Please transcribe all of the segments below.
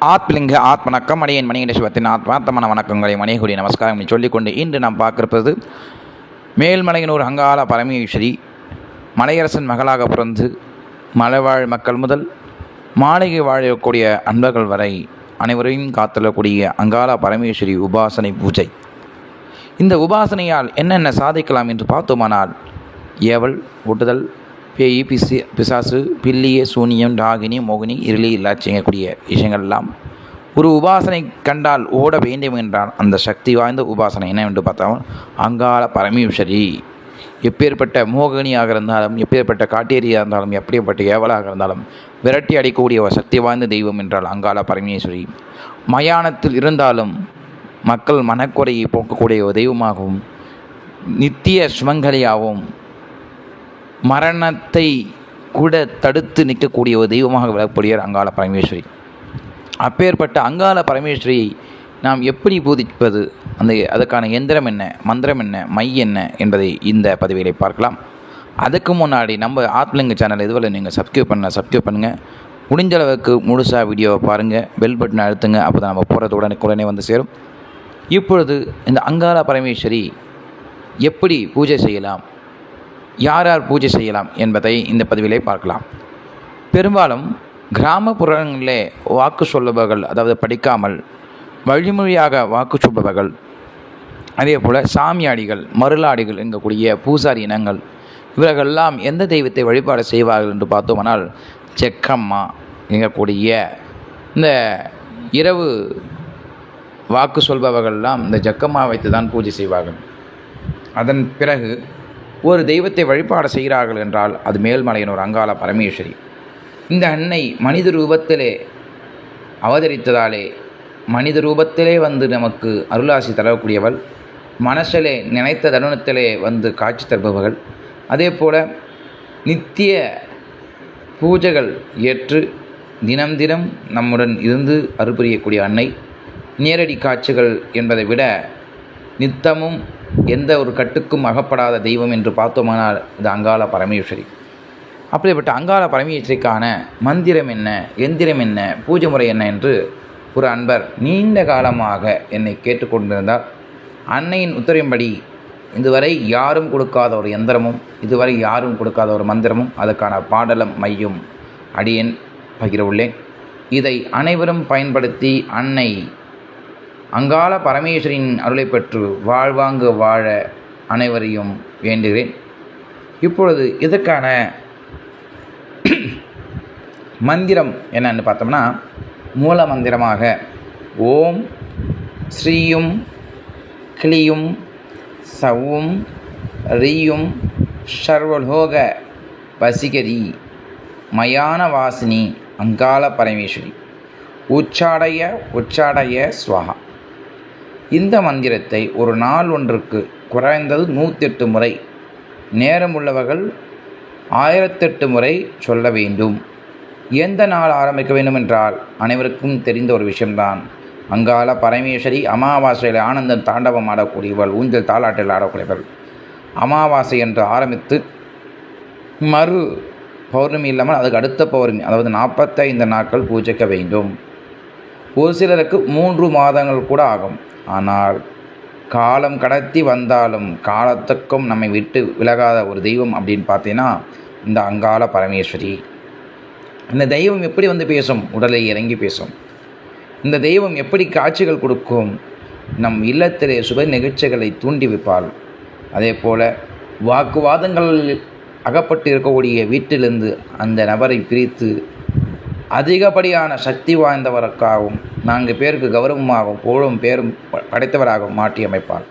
ஆத்மலிங்க ஆத்மணக்கம் மணியன் மணிகண்ட சிவத்தின் ஆத்மார்த்தமான வணக்கங்களை மணியகுடி நமஸ்காரம் சொல்லிக்கொண்டு இன்று நாம் பார்க்கிருப்பது மேல்மலையனூர் அங்காள பரமேஸ்வரி மலையரசன் மகளாக பிறந்து மலைவாழ் மக்கள் முதல் மாளிகை வாழக்கூடிய அன்பர்கள் வரை அனைவரையும் காத்தலக்கூடிய அங்காள பரமேஸ்வரி உபாசனை பூஜை. இந்த உபாசனையால் என்னென்ன சாதிக்கலாம் என்று பார்த்தோமானால் ஏவல் ஒட்டுதல் பேய் பிசி பிசாசு பில்லிய சூனியம் டாகினி மோகினி இருளி இல்லாச்சியக்கூடிய விஷயங்கள்லாம். விஷயங்கள் எல்லாம் ஒரு உபாசனை கண்டால் ஓட வேண்டும் என்றான். அந்த சக்தி வாய்ந்த உபாசனை என்னவென்று பார்த்தவன் அங்காள பரமேஸ்வரி. எப்பேற்பட்ட மோகினியாக இருந்தாலும் எப்பேற்பட்ட காட்டேரியாக இருந்தாலும் எப்படிப்பட்ட ஏவலாக இருந்தாலும் விரட்டி அடிக்கக்கூடிய ஒரு சக்தி வாய்ந்த தெய்வம் என்றால் அங்காள பரமேஸ்வரி. மயானத்தில் இருந்தாலும் மக்கள் மனக்குறையை போக்கக்கூடிய ஒரு தெய்வமாகவும் நித்திய சுமங்கலியாகவும் மரணத்தை கூட தடுத்து நிற்கக்கூடிய ஒரு தெய்வமாக விளக்கப்படுகிறார் அங்காள பரமேஸ்வரி. அப்பேற்பட்ட அங்காள பரமேஸ்வரியை நாம் எப்படி பூதிப்பது அந்த அதற்கான எந்திரம் என்ன? மந்திரம் என்ன? மை என்ன? என்பதை இந்த பதிவிலை பார்க்கலாம். அதுக்கு முன்னாடி நம்ம ஆத்மலிங்க சேனல் இதுவரை நீங்கள் சப்ஸ்கிரைப் பண்ண சப்ஸ்கிரைப் பண்ணுங்கள் முடிஞ்ச அளவுக்கு முழுசாக வீடியோவை பாருங்கள் பெல் பட்டனை அழுத்துங்க. அப்போ தான் நம்ம போகிறது உடனே உடனே வந்து சேரும். இப்பொழுது இந்த அங்காள பரமேஸ்வரி எப்படி பூஜை செய்யலாம்? யார் யார் பூஜை செய்யலாம் என்பதை இந்த பதிவிலே பார்க்கலாம். பெரும்பாலும் கிராமப்புறங்களிலே வாக்கு சொல்லுபவர்கள் அதாவது படிக்காமல் வழிமொழியாக வாக்கு சொல்பவர்கள் அதே போல் சாமியாடிகள் மருளாடிகள் என்கக்கூடிய பூசாரி இனங்கள் இவர்களெல்லாம் எந்த தெய்வத்தை வழிபாடு செய்வார்கள் என்று பார்த்தோமானால் செக்கம்மா எங்கக்கூடிய இந்த இரவு வாக்கு சொல்பவர்கள்லாம் இந்த ஜக்கம்மா வைத்து தான் பூஜை செய்வார்கள். அதன் பிறகு ஒரு தெய்வத்தை வழிபாடு செய்கிறார்கள் என்றால் அது மேல்மலையனூர் அங்காள பரமேஸ்வரி. இந்த அன்னை மனித ரூபத்திலே அவதரித்ததாலே மனித ரூபத்திலே வந்து நமக்கு அருளாசி தரக்கூடியவள் மனசிலே நினைத்த தருணத்திலே வந்து காட்சி தருபவர்கள். அதே போல் நித்திய பூஜைகள் ஏற்று தினம் தினம் நம்முடன் இருந்து அருள் புரியக்கூடிய அன்னை நேரடி காட்சிகள் என்பதை விட நித்தமும் எந்த ஒரு கட்டுக்கும் அகப்படாத தெய்வம் என்று பார்த்தோமானால் இது அங்காள பரமேஸ்வரி. அப்படிப்பட்ட அங்காள பரமேஸ்வரிக்கான மந்திரம் என்ன எந்திரம் என்ன பூஜை முறை என்ன என்று ஒரு அன்பர் நீண்ட காலமாக என்னை கேட்டுக்கொண்டிருந்தார் அன்னையின் உத்தரவின்படி இதுவரை யாரும் கொடுக்காத ஒரு எந்திரமும் இதுவரை யாரும் கொடுக்காத ஒரு மந்திரமும் அதுக்கான பாடலம் மையும் அடியேன் பகிர உள்ளேன். இதை அனைவரும் பயன்படுத்தி அன்னை அங்காள பரமேஸ்வரின் அருளை பெற்று வாழ்வாங்கு வாழ அனைவரையும் வேண்டுகிறேன். இப்பொழுது இதற்கான மந்திரம் என்னன்னு பார்த்தோம்னா மூல மந்திரமாக ஓம் ஸ்ரீயும் கிளியும் சவும் ரீயும் ஷர்வலோக வசிகரி மயான வாசினி அங்காள பரமேஸ்வரி. உச்சாடைய உச்சாடைய ஸ்வஹா இந்த மந்திரத்தை ஒரு நாள் ஒன்றுக்கு குறைந்தது நூற்றெட்டு முறை நேரமுள்ளவர்கள் ஆயிரத்தெட்டு முறை சொல்ல வேண்டும். எந்த நாள் ஆரம்பிக்க வேண்டும் என்றால் அனைவருக்கும் தெரிந்த ஒரு விஷயம்தான். அங்கால பரமேஸ்வரி அமாவாசையில் ஆனந்தம் தாண்டவம் ஆடக்கூடியவள் ஊஞ்சல் தாளாட்டில் ஆடக்கூடியவள். அமாவாசை என்று ஆரம்பித்து மறு பௌர்ணமி இல்லாமல் அதுக்கு அடுத்த பௌர்ணமி அதாவது நாற்பத்தைந்து நாட்கள் பூஜைக்க வேண்டும். ஒரு சிலருக்கு மூன்று மாதங்கள் கூட ஆகும். ஆனால் காலம் கடத்தி வந்தாலும் காலத்துக்கும் நம்மை விட்டு விலகாத ஒரு தெய்வம் அப்படின்னு பார்த்தீங்கன்னா இந்த அங்காள பரமேஸ்வரி. இந்த தெய்வம் எப்படி வந்து பேசும்? உடலை இறங்கி பேசும். இந்த தெய்வம் எப்படி காட்சிகள் கொடுக்கும்? நம் இல்லத்திலே சுப நிகழ்ச்சிகளை தூண்டி வைப்பாள். அதே போல் வாக்குவாதங்கள் அகப்பட்டு இருக்கக்கூடிய வீட்டிலிருந்து அந்த நபரை பிரித்து அதிகப்படியான சக்தி வாய்ந்தவருக்காகவும் நான்கு பேருக்கு கௌரவமாகவும் புகழும் பேரும் படைத்தவராகவும் மாற்றியமைப்பார்.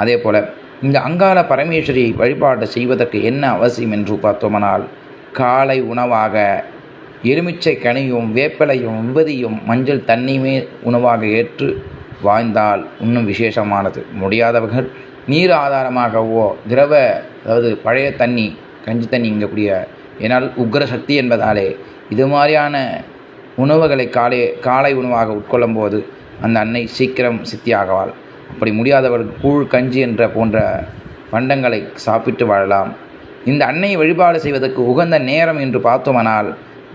அதே போல் இந்த அங்காள பரமேஸ்வரியை வழிபாடு செய்வதற்கு என்ன அவசியம் என்று பார்த்தோமானால் காலை உணவாக எலுமிச்சை கனியும் வேப்பிலையும் விபதியும் மஞ்சள் தண்ணியுமே உணவாக ஏற்று வாய்ந்தால் இன்னும் விசேஷமானது. முடியாதவர்கள் நீர் ஆதாரமாகவோ திரவ அதாவது பழைய தண்ணி கஞ்சி தண்ணி இங்கக்கூடிய ஏனால் உக்ர சக்தி என்பதாலே இது மாதிரியான உணவுகளை காலை காலை உணவாக உட்கொள்ளும் போது அந்த அன்னை சீக்கிரம் சித்தியாகவாள். அப்படி முடியாதவர்கள் கூழ் கஞ்சி என்ற போன்ற பண்டங்களை சாப்பிட்டு வாழலாம். இந்த அன்னையை வழிபாடு செய்வதற்கு உகந்த நேரம் என்று பார்த்தோமானால்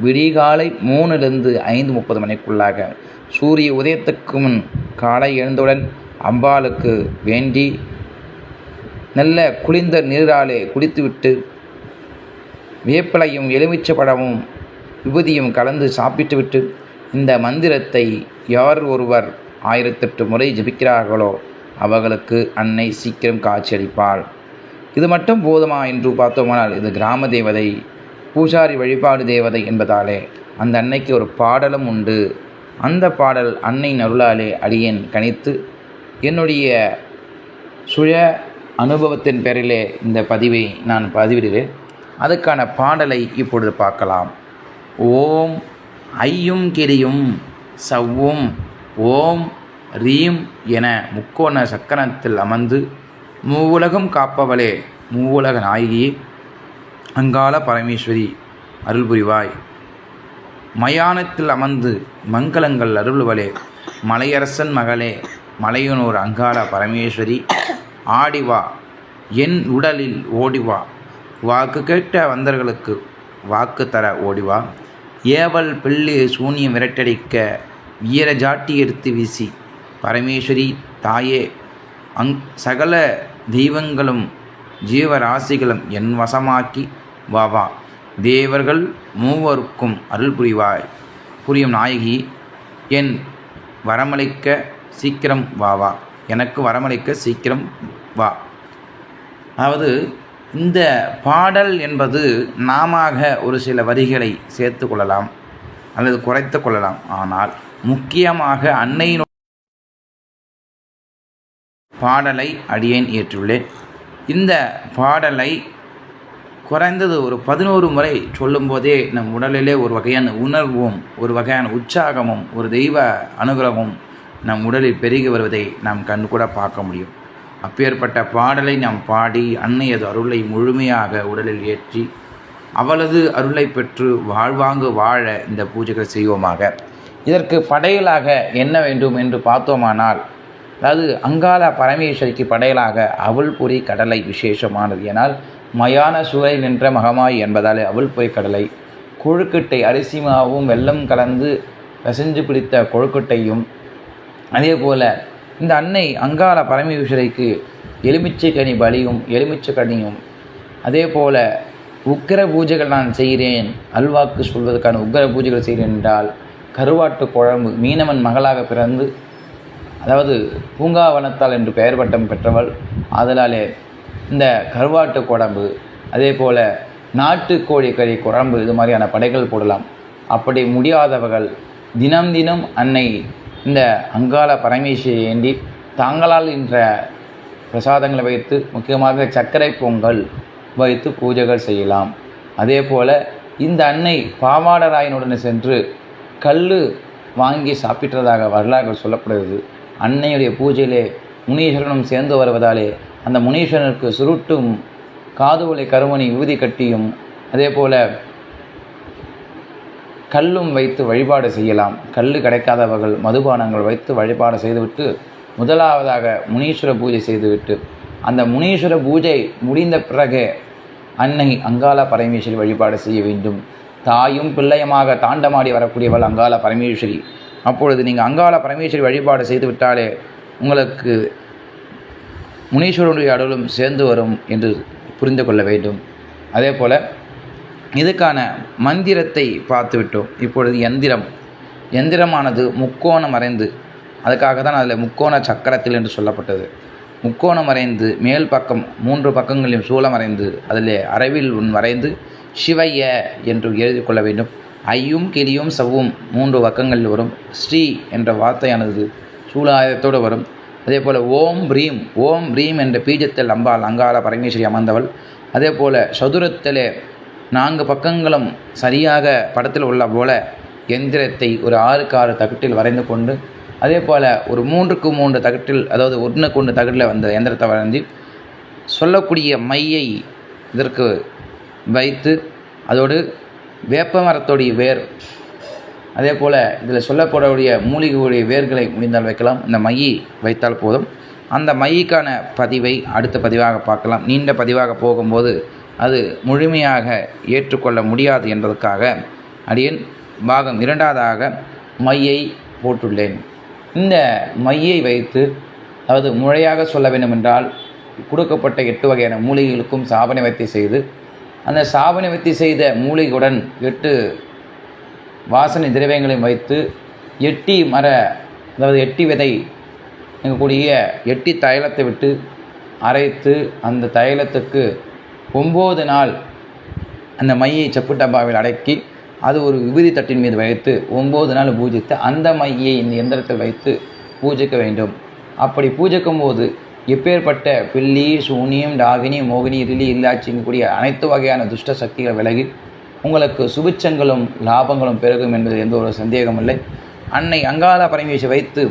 விடிகாலை மூணுலேருந்து ஐந்து முப்பது மணிக்குள்ளாக சூரிய உதயத்துக்கு முன் காலை எழுந்தவுடன் அம்பாளுக்கு வேண்டி நல்ல குளிர்ந்த நீராலே குளித்துவிட்டு வேப்பிலையும் எலுமிச்சை பழமும் விபூதியும் கலந்து சாப்பிட்டுவிட்டு இந்த மந்திரத்தை யார் ஒருவர் ஆயிரத்தெட்டு முறை ஜபிக்கிறார்களோ அவர்களுக்கு அன்னை சீக்கிரம் காட்சியளிப்பாள். இது மட்டும் போதுமா என்று பார்த்தோமானால் இது கிராம தேவதை பூஜாரி வழிபாடு தேவதை என்பதாலே அந்த அன்னைக்கு ஒரு பாடலும் உண்டு. அந்த பாடல் அன்னை நருளாலே அடியேன் கணித்து என்னுடைய சுய அனுபவத்தின் பேரிலே இந்த பதிவை நான் பதிவிடுகிறேன். அதுக்கான பாடலை இப்பொழுது பார்க்கலாம். ஓம் ஐயும் கிரியும் சவ்வும் ஓம் ரீம் என முக்கோண சக்கரத்தில் அமர்ந்து மூவுலகம் காப்பவளே மூவுலக நாயகி அங்காள பரமேஸ்வரி அருள் புரிவாய். மயானத்தில் அமர்ந்து மங்களங்கள் அருள்வளே மலையரசன் மகளே மலையனூர் அங்காள பரமேஸ்வரி ஆடிவா என் உடலில் ஓடிவா வாக்கு கேட்ட வந்தர்களுக்கு வாக்கு தர ஓடிவா ஏவல் பிள்ளை சூனியம் விரட்டடிக்க வீர ஜாட்டி எடுத்து வீசி. பரமேஸ்வரி தாயே அங் சகல தெய்வங்களும் ஜீவராசிகளும் என் வசமாக்கி வா வா. தேவர்கள் மூவருக்கும் அருள் புரிவாய். புரியும் நாயகி என் வரமளிக்க சீக்கிரம் வா வா. எனக்கு வரமளிக்க சீக்கிரம் வா. அதாவது இந்த பாடல் என்பது நாமாக ஒரு சில வரிகளை சேர்த்து கொள்ளலாம் அல்லது குறைத்து கொள்ளலாம். ஆனால் முக்கியமாக அன்னையின் பாடலை அடியேன் ஏற்றுள்ளேன். இந்த பாடலை குறைந்தது ஒரு பதினோரு முறை சொல்லும்போதே நம் உடலிலே ஒரு வகையான உணர்வும் ஒரு வகையான உற்சாகமும் ஒரு தெய்வ அனுகிரகமும் நம் உடலில் பெருகி வருவதை நாம் கண் கூட பார்க்க முடியும். அப்பேற்பட்ட பாடலை நாம் பாடி அன்னையது அருளை முழுமையாக உடலில் ஏற்றி அவளது அருளை பெற்று வாழ்வாங்கு வாழ இந்த பூஜைகள் செய்வோமாக. இதற்கு படையலாக என்ன வேண்டும் என்று பார்த்தோமானால் அதாவது அங்காள பரமேஸ்வரிக்கு படையலாக அவள் பொறி கடலை விசேஷமானது. ஏனால் மயான சுவை நின்ற மகமாய் என்பதாலே அவள் பொறி கடலை கொழுக்கட்டை அரிசி மாவும் வெள்ளம் கலந்து பிசைஞ்சு பிடித்த கொழுக்கட்டையும் அதே போல் இந்த அன்னை அங்காள பரமேஸ்வரிக்கு எலுமிச்சை கனி பலியும் எலுமிச்சை கனியும். அதே போல் உக்கிர பூஜைகள் நான் செய்கிறேன். அல்வாக்கு சொல்வதற்கான உக்கிர பூஜைகள் செய்கிறேன் என்றால் கருவாட்டு குழம்பு மீனவன் மகளாக பிறந்து அதாவது பூங்காவனத்தால் என்று பெயர் பட்டம் பெற்றவள் அதனாலே இந்த கருவாட்டு குழம்பு அதே போல் நாட்டுக்கோழி கறி குழம்பு இது மாதிரியான படைகள் போடலாம். அப்படி முடியாதவர்கள் தினம் தினம் அன்னை இந்த அங்காள பரமேஸ்வரியை ஏந்தி தாங்களால் என்ற பிரசாதங்களை வைத்து முக்கியமாக சர்க்கரை பொங்கல் வைத்து பூஜைகள் செய்யலாம். அதே போல் இந்த அன்னை பாவாடராயனுடன் சென்று கல் வாங்கி சாப்பிட்டதாக வரலாறு சொல்லப்படுகிறது. அன்னையுடைய பூஜையிலே முனீஸ்வரனும் சேர்ந்து வருவதாலே அந்த முனீஸ்வரனுக்கு சுருட்டும் காதுகளை கருமணி ஊதி கட்டியும் அதே போல் கல்லும் வைத்து வழிபாடு செய்யலாம். கல் கிடைக்காதவர்கள் மதுபானங்கள் வைத்து வழிபாடு செய்துவிட்டு முதலாவதாக முனீஸ்வர பூஜை செய்துவிட்டு அந்த முனீஸ்வர பூஜை முடிந்த பிறகு அன்னை அங்காள பரமேஸ்வரி வழிபாடு செய்ய வேண்டும். தாயும் பிள்ளையுமாக தாண்டமாடி வரக்கூடியவள் அங்காள பரமேஸ்வரி. அப்பொழுது நீங்கள் அங்காள பரமேஸ்வரி வழிபாடு செய்து விட்டாலே உங்களுக்கு முனீஸ்வரனுடைய அடலும் சேர்ந்து வரும் என்று புரிந்து கொள்ள வேண்டும். அதே போல் இதுக்கான மந்திரத்தை பார்த்துவிட்டோம். இப்பொழுது எந்திரம். எந்திரமானது முக்கோணம் மறைந்து அதுக்காக தான் அதில் முக்கோண சக்கரத்தில் என்று சொல்லப்பட்டது. முக்கோணம் வரைந்து மேல் பக்கம் மூன்று பக்கங்களையும் சூலம் வரைந்து அதில் அறவில் உன் வரைந்து சிவைய என்று எழுதி கொள்ள வேண்டும். ஐயும் கிளியும் சவ்வும் மூன்று பக்கங்களில் வரும். ஸ்ரீ என்ற வார்த்தையானது சூலாயுதத்தோடு வரும். அதே போல் ஓம் ப்ரீம் ஓம் ப்ரீம் என்ற பீஜத்தில் அம்பாள் அங்காள பரமேஸ்வரி அமர்ந்தவள். அதே போல் சதுரத்திலே நான்கு பக்கங்களும் சரியாக படத்தில் உள்ள போல எந்திரத்தை ஒரு ஆறுக்கு ஆறு தகட்டில் வரைந்து கொண்டு அதே போல் ஒரு மூன்றுக்கு மூன்று தகட்டில் அதாவது ஒன்றுக்கு ஒன்று தகட்டில் வந்த எந்திரத்தை வரைந்து சொல்லக்கூடிய மையை இதற்கு வைத்து அதோடு வேப்ப மரத்துடைய வேர் அதே போல் இதில் சொல்லப்படக்கூடிய மூலிகையுடைய வேர்களை முடிந்தால் வைக்கலாம். இந்த மையை வைத்தால் போதும். அந்த மையிக்கான பதிவை அடுத்த பதிவாக பார்க்கலாம். நீண்ட பதிவாக போகும்போது அது முழுமையாக ஏற்றுக்கொள்ள முடியாது என்பதற்காக அடியேன் பாகம் இரண்டாவதாக மையை போட்டுள்ளேன். இந்த மையை வைத்து அதாவது முறையாக சொல்ல வேண்டுமென்றால் கொடுக்கப்பட்ட எட்டு வகையான மூலிகைகளுக்கும் சாபனை வைத்தி செய்து அந்த சாபனை வைத்தி செய்த மூலிகையுடன் எட்டு வாசனை திரவியங்களையும் வைத்து எட்டி மர அதாவது எட்டி விதை இருக்கக்கூடிய எட்டி தைலத்தை விட்டு அரைத்து அந்த தைலத்துக்கு ஒம்பது நாள் அந்த மையை செப்பு டப்பாவில் அடக்கி அது ஒரு விபூதி தட்டின் மீது வைத்து ஒம்பது நாள் பூஜித்து அந்த மையை இந்த எந்திரத்தில் வைத்து பூஜிக்க வேண்டும். அப்படி பூஜிக்கும் போது எப்பேற்பட்ட பில்லி சூனியம் டாகினி மோகினி ரிலி இல்லாச்சிங்கக்கூடிய அனைத்து வகையான துஷ்ட சக்திகள் விலகி உங்களுக்கு சுபிச்சங்களும் லாபங்களும் பெருகும் என்பது எந்த ஒரு சந்தேகமில்லை அன்னை அங்காள பரமேசி வைத்து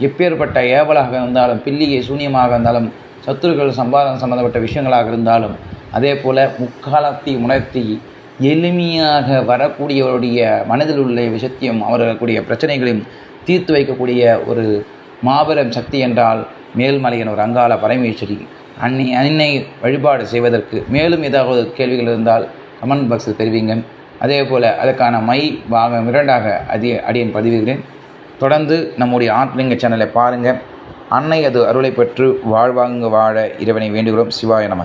எப்பேற்பட்ட ஏவலாக இருந்தாலும் பில்லியை சூனியமாக இருந்தாலும் சத்துருக்கள் சம்பாதம் சம்பந்தப்பட்ட விஷயங்களாக இருந்தாலும் அதே போல் முக்காலத்தை உணர்த்தி எளிமையாக வரக்கூடியவருடைய மனதில் உள்ள விஷயத்தையும் அவர்களுடைய பிரச்சனைகளையும் தீர்த்து வைக்கக்கூடிய ஒரு மாபெரும் சக்தி என்றால் மேல்மலையின் ஒரு அங்காள பரமேஸ்வரி. அன்னை அன்னை வழிபாடு செய்வதற்கு மேலும் ஏதாவது கேள்விகள் இருந்தால் கமெண்ட் பாக்ஸில் தெரிவிங்க. அதே போல் அதற்கான மை பாகம் இரண்டாக அதி அடியன் பதிவுகிறேன் தொடர்ந்து நம்முடைய ஆத்லிங்க சேனலை பாருங்கள் அன்னை அது அருளை பெற்று வாழ்வாங்க வாழ இறைவனை வேண்டுகிறோம். சிவாய நமக்கு